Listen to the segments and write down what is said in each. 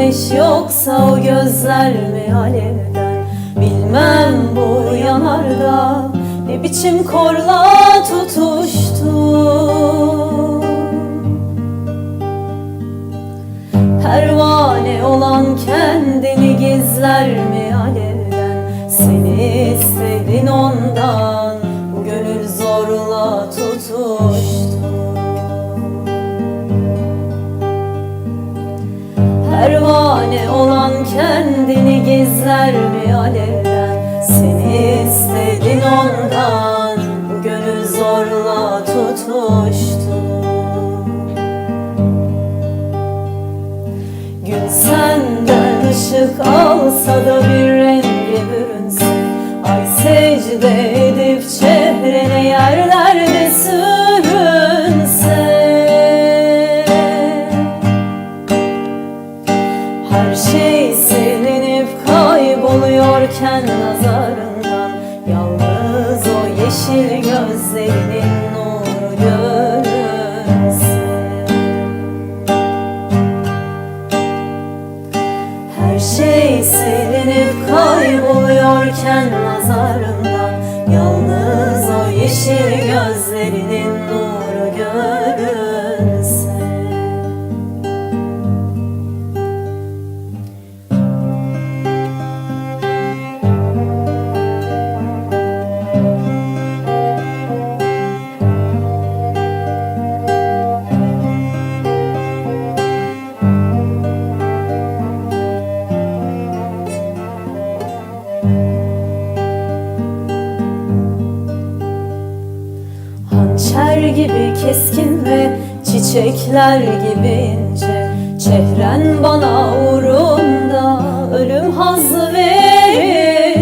ateş yoksa o gözler mi alevden? Bilmem bu yanarda ne biçim korla tutuştu. Pervane olan kendini gizler mi alevden? Seni istedin ondan Pervane olan kendini gizler mi alevden Seni istedin ondan gönül zorla tutuştu Gün senden ışık alsa da bir renge bürünse Ay secde edip çehrene yerlerde kayboluyorken nazarından Yalnız o yeşil gözlerinin nuru görünse. Her şey silinip kayboluyorken nazarından Hançer gibi keskin ve çiçekler gibi ince. Çehren bana uğrunda ölüm hazzı verince.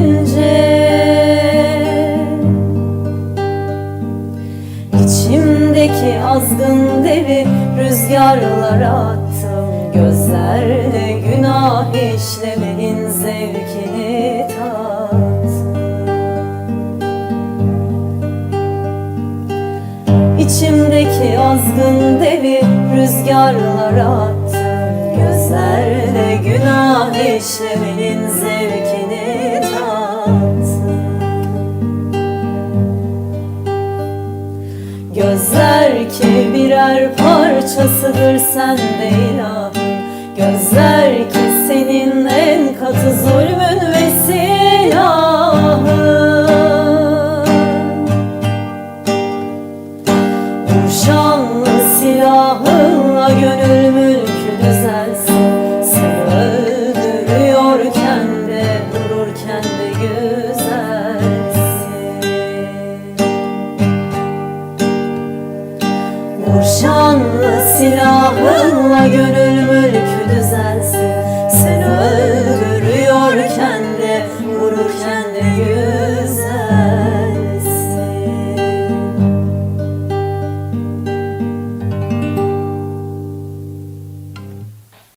İçimdeki azgın devi rüzgarlara attım. Gözlerle günah işlemenin zevkini İçimdeki azgın devi rüzgarlara attım Gözlerle günah işlemenin zevkini tattım. Gözler ki birer parçasıdır sende ilahım Gözler ki Kurşanlı silahınla gönül